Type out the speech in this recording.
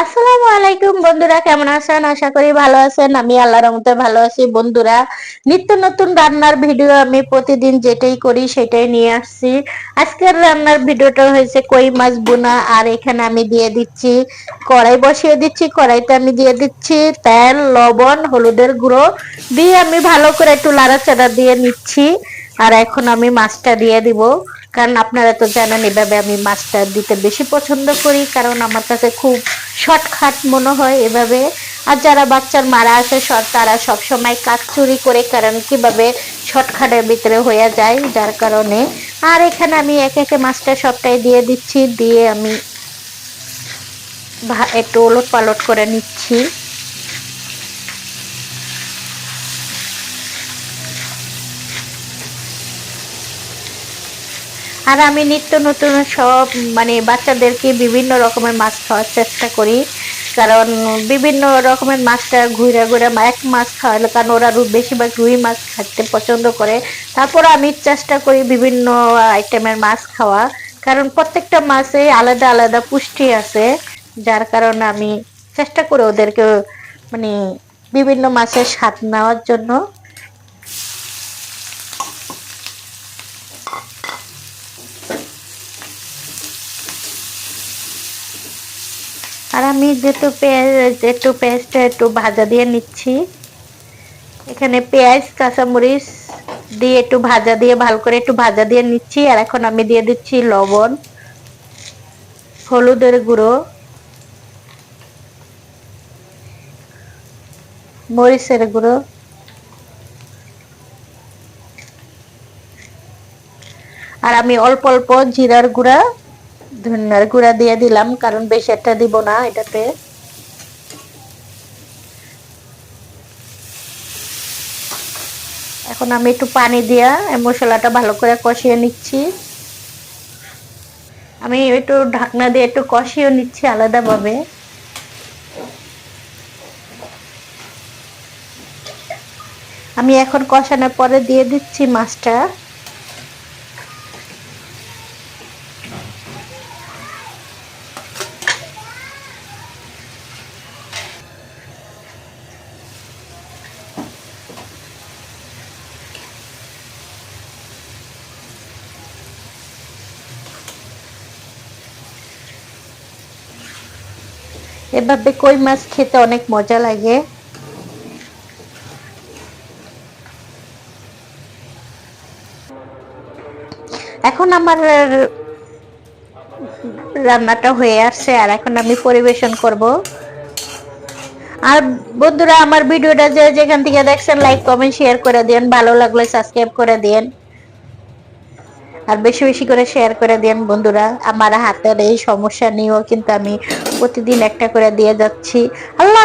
আসসালামু আলাইকুম বন্ধুরা, কেমন আছেন? আশা করি ভালো আছেন। আমি আল্লাহর রহমতে ভালো আছি। বন্ধুরা, নিত্য নতুন রান্নার ভিডিও আমি প্রতিদিন যেটাই করি সেটাই নিয়ে আসছি। আজকের রান্নার ভিডিওটা হয়েছে কই মাছ বোনা, আর এখানে আমি দিয়ে দিচ্ছি কড়াই বসিয়ে দিচ্ছি। কড়াইতে আমি দিয়ে দিচ্ছি তেল, লবণ, হলুদের গুঁড়ো। দিয়ে আমি ভালো করে একটু লাড়াচাড়া দিয়ে নিচ্ছি। আর এখন আমি মাছটা দিয়ে দিব। কারণ আপনারা তো জানেন, এভাবে আমি মাছটা দিতে বেশি পছন্দ করি। কারণ আমার কাছে খুব শর্টকাট মনে হয় এভাবে। আর যারা বাচ্চার মারা আছে তারা সবসময় কাক চুরি করে কারণ কীভাবে শর্টকাটের ভিতরে হয়ে যায়, যার কারণে। আর এখানে আমি একে একে মাছটা সবটাই দিয়ে দিচ্ছি, দিয়ে আমি একটু ওলট পালট করে নিচ্ছি। আর আমি নিত্য নতুন সব মানে বাচ্চাদেরকে বিভিন্ন রকমের মাছ খাওয়ার চেষ্টা করি। কারণ বিভিন্ন রকমের মাছটা ঘুরে ঘুরে এক মাছ খাওয়ালে কারণ ওরা বেশিরভাগ রুই মাছ খাইতে পছন্দ করে। তারপর আমি চেষ্টা করি বিভিন্ন আইটেমের মাছ খাওয়া। কারণ প্রত্যেকটা মাছে আলাদা আলাদা পুষ্টি আছে। যার কারণে আমি চেষ্টা করি ওদেরকে মানে বিভিন্ন মাছের স্বাদ নেওয়ার জন্য। আর আমি যেহেতু পেঁয়াজ, একটু পেঁয়াজটা একটু ভাজা দিয়ে নিচ্ছি। এখানে পেঁয়াজ, কাঁচামরিচ দিয়ে একটু ভাজা দিয়ে, ভালো করে একটু ভাজা দিয়ে নিচ্ছি। আর এখন আমি দিয়ে দিচ্ছি লবণ, হলুদের গুঁড়ো, মরিচের গুঁড়ো। আর আমি অল্প অল্প জিরার গুঁড়া ধনিয়ার গুঁড়া দিয়ে দিলাম, কারণ বেশি একটা দিব না এটাতে। এখন আমি একটু পানি দিয়া মশলাটা ভালো করে কষিয়ে নিচ্ছি। আমি একটু ঢাকনা দিয়ে একটু কষিয়ে নিচ্ছি আলাদাভাবে। আমি এখন কষানোর পরে দিয়ে দিচ্ছি মাছটা। এভাবে কই মাছ খেতে অনেক মজা লাগে। এখন আমার রান্নাটা হয়ে আসছে আর এখন আমি পরিবেশন করব। আর বন্ধুরা, আমার ভিডিওটা যে যেখান থেকে দেখছেন লাইক কমেন্ট শেয়ার করে দেন ভালো লাগলে সাবস্ক্রাইব করে দেন আর বেশি বেশি করে শেয়ার করে দেন বন্ধুরা। আমার হাতের এই সমস্যা নিয়েও কিন্তু আমি প্রতিদিন একটা করে দিয়ে যাচ্ছি। আল্লাহ